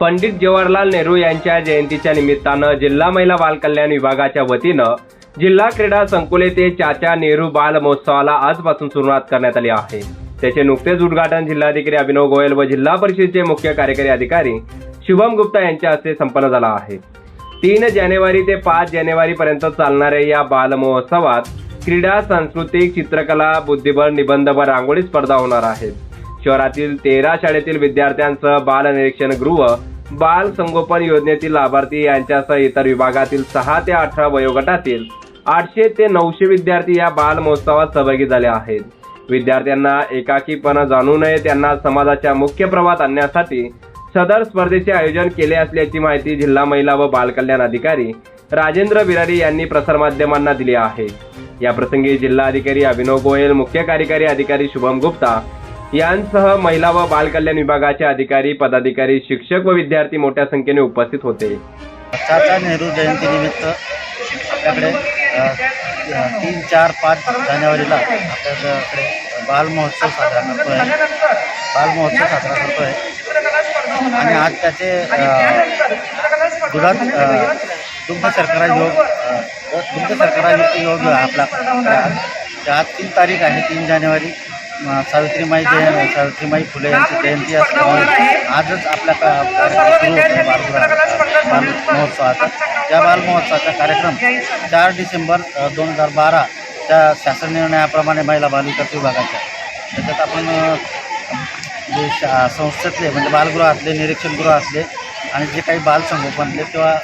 पंडित जवाहरलाल नेहरू यांच्या जयंतीच्या निमित्तानं जिल्हा महिला बालकल्याण विभागाच्या वतीनं जिल्हा क्रीडा संकुल येथे चाचा नेहरू बाल महोत्सवाला आजपासून सुरुवात करण्यात आली आहे. त्याचे नुकतेच उद्घाटन जिल्हाधिकारी अभिनव गोयल व जिल्हा परिषदेचे मुख्य कार्यकारी अधिकारी शुभम गुप्ता यांच्या हस्ते संपन्न झाला आहे. तीन जानेवारी ते पाच जानेवारी पर्यंत चालणाऱ्या या बाल महोत्सवात क्रीडा सांस्कृतिक चित्रकला बुद्धिबळ निबंध व रांगोळी स्पर्धा होणार आहेत. शहरातील तेरा शाळेतील विद्यार्थ्यांसह बाल निरीक्षण गृह बाल संगोपन योजनेतील लाभार्थी यांच्यासह इतर विभागातील सहा ते अठरा वयोगटातील आठशे ते नऊशे विद्यार्थी या बाल महोत्सवात सहभागी झाले आहेत. विद्यार्थ्यांना एकाकीपणा जाणू नये त्यांना समाजाच्या मुख्य प्रवाहात आणण्यासाठी सदर स्पर्धेचे आयोजन केले असल्याची माहिती जिल्हा महिला व बाल कल्याण अधिकारी राजेंद्र बिरारी यांनी प्रसारमाध्यमांना दिली आहे. याप्रसंगी जिल्हाधिकारी अभिनव गोयल मुख्य कार्यकारी अधिकारी शुभम गुप्ता यांसह महिला व बाल कल्याण विभागाचे अधिकारी पदाधिकारी शिक्षक व विद्यार्थी मोठ्या संख्येने उपस्थित होते. चाचा नेहरू जयंतीनिमित्त आपल्याकडे तीन चार पाच जानेवारीला आपल्याकडे बाल महोत्सव साजरा करतो आहे बाल महोत्सव साजरा करतो आहे आणि आज त्याचे दुधात दुग्ध शर्करा योग दुग्ध शर्करा योग आपला आज तीन तारीख आहे तीन जानेवारी. सावित्रीमाई जय सावित्रीमाई फुले यांची जयंती असल्यामुळे आजच आपल्या का- कार्यक्रम सुरू होतो आहे बालगृह बाल महोत्सवाचा. या बाल महोत्सवाचा कार्यक्रम चार डिसेंबर दोन हजार बाराच्या शासन निर्णयाप्रमाणे महिला बालविकास विभागाच्या. त्याच्यात आपण जे शा संस्थेतले म्हणजे बालगृहातले निरीक्षणगृह असले आणि जे काही बालसंगोपनले किंवा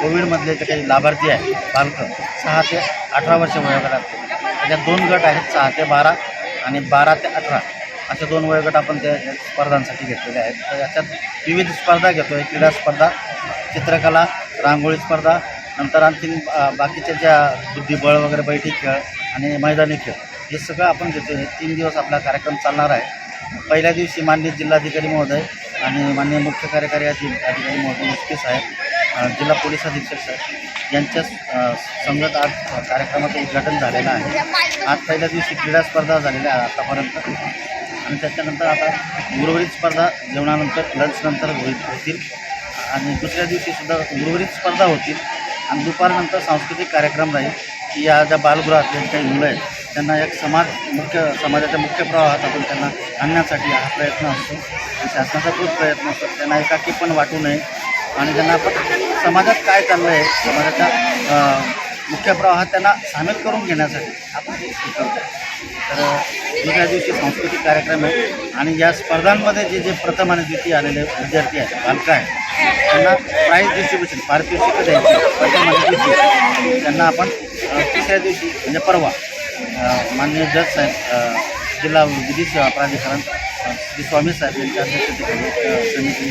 कोविडमधले जे काही लाभार्थी आहे बालक सहा ते अठरा वर्ष वयोगटातले. त्याच्यात दोन गट आहेत सहा ते बारा. आणि बारा ते अठरा असे दोन वयोगट आपण त्या स्पर्धांसाठी घेतलेले आहेत. तर याच्यात विविध स्पर्धा घेतो आहे क्रीडा स्पर्धा चित्रकला रांगोळी स्पर्धा नंतर आणखीन बाकीच्या ज्या बुद्धिबळ वगैरे बैठी खेळ आणि मैदानी खेळ हे सगळं आपण घेतो आहे तीन दिवस आपला कार्यक्रम चालणार आहे. पहिल्या दिवशी माननीय जिल्हाधिकारी महोदय आणि माननीय मुख्य कार्यकारी अधिकारी महोदय एस पी साहेब जिल्हा पोलीस अधीक्षक सर यांच्या संगत आज कार्यक्रमाचं उद्घाटन झालेलं आहे. आज पहिल्या दिवशी क्रीडा स्पर्धा झालेल्या आहे आतापर्यंत. आणि त्याच्यानंतर आता उर्वरित स्पर्धा जेवणानंतर लंचनंतर होतील. आणि दुसऱ्या दिवशी सुद्धा उर्वरित स्पर्धा होतील. आणि दुपारनंतर सांस्कृतिक कार्यक्रम राहील. की या ज्या बालगृहातले काही मुलं आहेत त्यांना एक समाज मुख्य समाजाच्या मुख्य प्रवाहात आपण त्यांना आणण्यासाठी हा प्रयत्न असतो. आणि शासनाचा तोच प्रयत्न असतो. त्यांना एकाकी पण वाटू नये. आणि त्यांना आपण समाजात काय चाललं आहे समाजाच्या मुख्य प्रवाहात त्यांना सामील करून घेण्यासाठी आपण शिकवतो तर दुसऱ्या दिवशी सांस्कृतिक कार्यक्रम आहे आणि या स्पर्धांमध्ये जे जे प्रथम आणि द्वितीय आलेले विद्यार्थी आहेत बालकं आहेत त्यांना प्राईज डिस्ट्रीब्युशन पारितोषिकं द्यायची प्रथम आणि द्वितीय. त्यांना आपण तिसऱ्या दिवशी म्हणजे परवा माननीय जज साहेब जिल्हा विधी सेवा प्राधिकरण श्री स्वामी साहेब यांच्या अध्यक्षतेखाली समिती